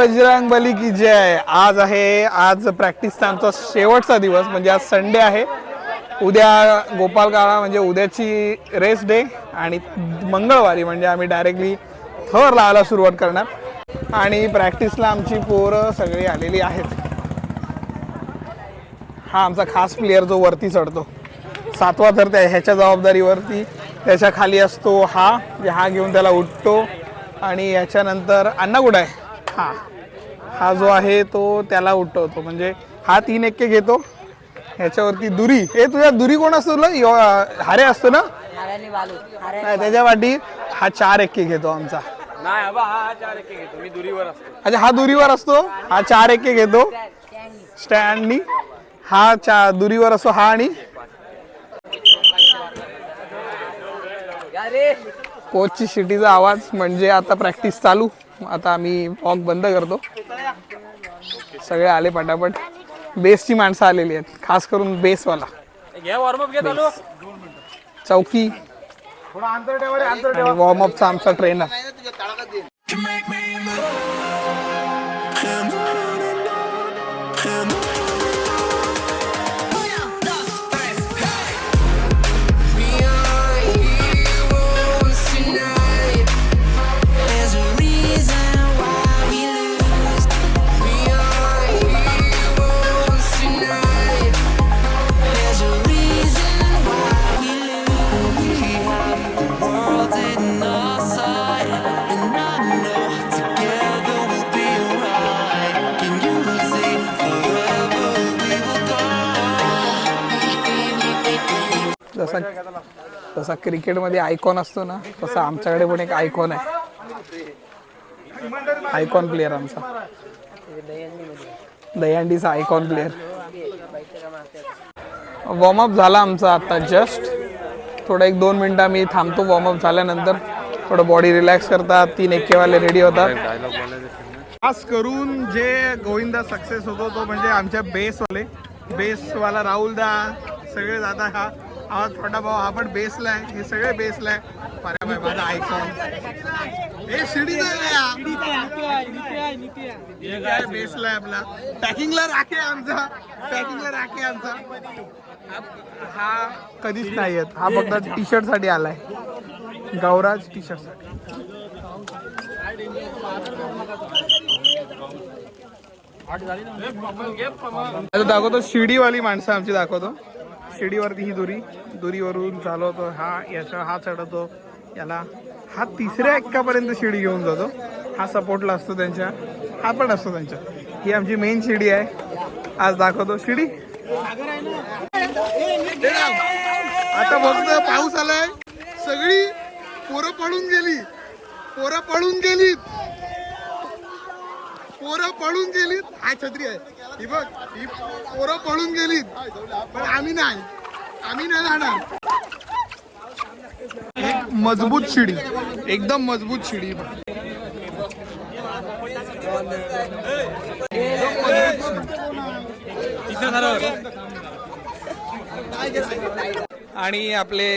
बजरंग बली की जय. आज आहे आज प्रॅक्टिसचा आमचा शेवटचा दिवस म्हणजे आज संडे आहे. उद्या गोपाल काळा म्हणजे उद्याची रेस्ट डे आणि मंगळवारी म्हणजे आम्ही डायरेक्टली थर लावायला सुरुवात करणार. आणि प्रॅक्टिसला आमची पोरं सगळी आलेली आहेत. हा आमचा खास प्लेअर जो वरती चढतो. सातवा तर त्या ह्याच्या जबाबदारीवरती त्याच्याखाली असतो हा हा घेऊन त्याला उठतो. आणि याच्यानंतर अण्णा कुठं आहे. हां. हा जो आहे तो त्याला उठवतो. म्हणजे हा तीन एक्के घेतो. ह्याच्यावरती दुरी. हे तुझ्या दुरी कोण असतो तुला? हारे असतो ना? नाही त्याच्या वाटी हा चार एक्के घेतो आमचा. अच्छा हा दुरीवर असतो? हा चार एक्के घेतो. स्टँडनी. हा चा दुरीवर असतो हा आणि? रे. कोचची शिटीचा आवाज म्हणजे आता प्रॅक्टिस चालू. आता आम्ही वॉक बंद करतो. सगळे आले पटापट. बेसची माणसं आलेली आहेत. खास करून बेसवाला चालू. चौकी. वॉर्मअपचा आमचा ट्रेनर जसा क्रिकेटमध्ये आयकॉन असतो ना तसा आमच्याकडे पण एक आयकॉन आहे. आयकॉन प्लेअर आमचा. दहीहंडीचा आयकॉन प्लेअर वॉर्मअप झाला आमचा आता जस्ट थोडं एक दोन मिनटं आम्ही थांबतो वॉर्मअप झाल्यानंतर. थोडं बॉडी रिलॅक्स करतात तीन एक्केवाले रेडी होतात. खास करून जे गोविंदा सक्सेस होतो तो म्हणजे आमच्या बेसवाले बेसवाला राहुलदा सगळे दादा हा. हा छोटा भाऊ हा पण बेसला आहे हे सगळे बेसला आहे. पर भाई माझा आयकॉन हे शिडी बेसला आहे आपला. पॅकिंगला राखे आमचा. पॅकिंगला राखे आमचा. हा- कधीच नाही येत. हा फक्त टी शर्टसाठी आलाय. गौराज टी शर्टसाठी. दाखवतो शिडीवाली माणसं आमची दाखवतो. शिडीवरती ही दोरी दोरीवरून चालवतो हा याच्या हा चढवतो याला हा तिसऱ्या एक्कापर्यंत शिडी घेऊन जातो. हा सपोर्टला असतो त्यांच्या हा पण असतो त्यांच्या. ही आमची मेन शिडी आहे. आज दाखवतो शिडी. आता फक्त पाऊस आलाय. सगळी पोरं पळून गेली. पोरं पळून गेली पोरं पळून गेलीत. हा छत्री आहे. ही बघ ही पोरं पळून गेलीत. पण आम्ही नाही. आम्ही नाही जाणार एक मजबूत शिडी. एकदम मजबूत शिडी आणि आपले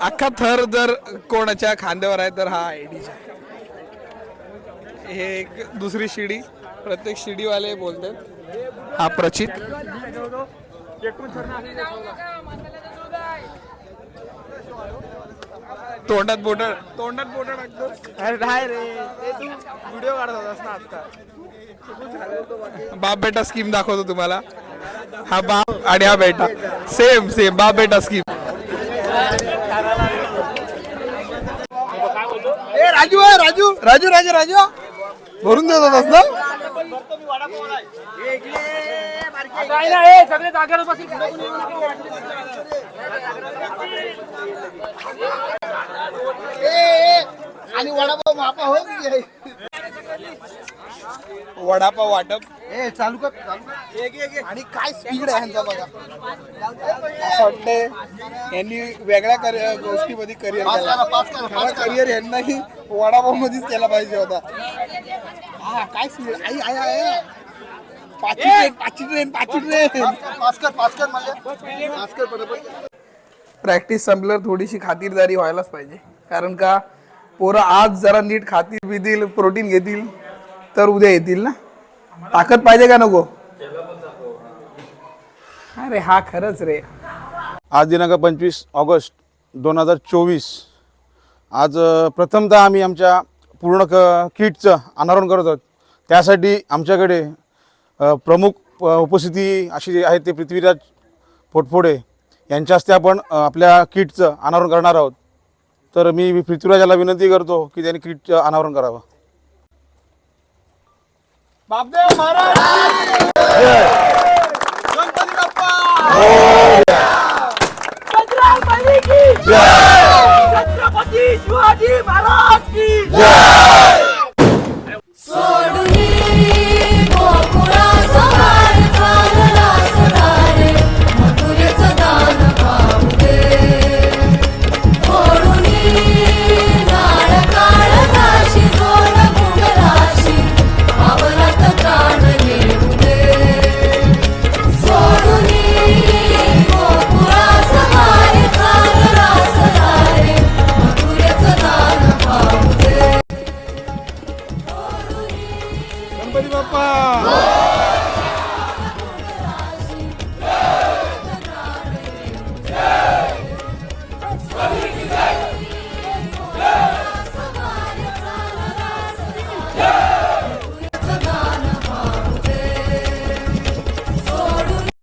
अख्खा थर जर कोणाच्या खांद्यावर आहे तर हा आयडीचा हे एक दुसरी शिडी प्रत्येक शिडीवाले बोलतात. हा प्रचित. तोंडात बोट तोंडात बोट टाकतो. अरे नाही रे ते तू व्हिडिओ काढत होतास ना आता बाप बेटा स्कीम दाखवतो तुम्हाला. हा बाप आणि हा बेटा. सेम सेम बाप बेटा स्कीम ए राजू आहे राजू राजू राजू राजू. भरून देत होतास ना? सगळे जागेवर. आणि वडापाव मापा हो वडापाव वाटप. ए चालू कर. आणि काय स्पीड आहे ह्यांचा बघा. असं वाटतंय यांनी वेगळ्या करि- गोष्टीमध्ये करिअर करिअर यांनाही वडापाव मध्येच केला पाहिजे होता. हा काय स्पीड आई आई आई पाचवी ट्रेन पाचवी ट्रेन पाचवी ट्रेन. प्रॅक्टिस संपल्यावर थोडीशी खातिरदारी व्हायलाच पाहिजे. कारण का पोरं आज जरा नीट खातील पितील प्रोटीन घेतील तर उद्या येतील ना? ताकद पाहिजे का नको? अरे हा खरंच रे. आज दिनांक पंचवीस ऑगस्ट दोन हजार चोवीस. आज प्रथमतः आम्ही आमच्या पूर्ण क किटचं अनावरण करत आहोत. त्यासाठी आमच्याकडे प्रमुख उपस्थिती अशी आहे ते पृथ्वीराज पोटफोडे यांच्या हस्ते आपण आपल्या किटचं अनावरण करणार आहोत. तर मी पृथ्वीराजाला विनंती करतो की त्यांनी किटचं अनावरण करावं. बापदेव महाराज! गणपती છત્રપતિ શિવાજી મહારાજ કી જય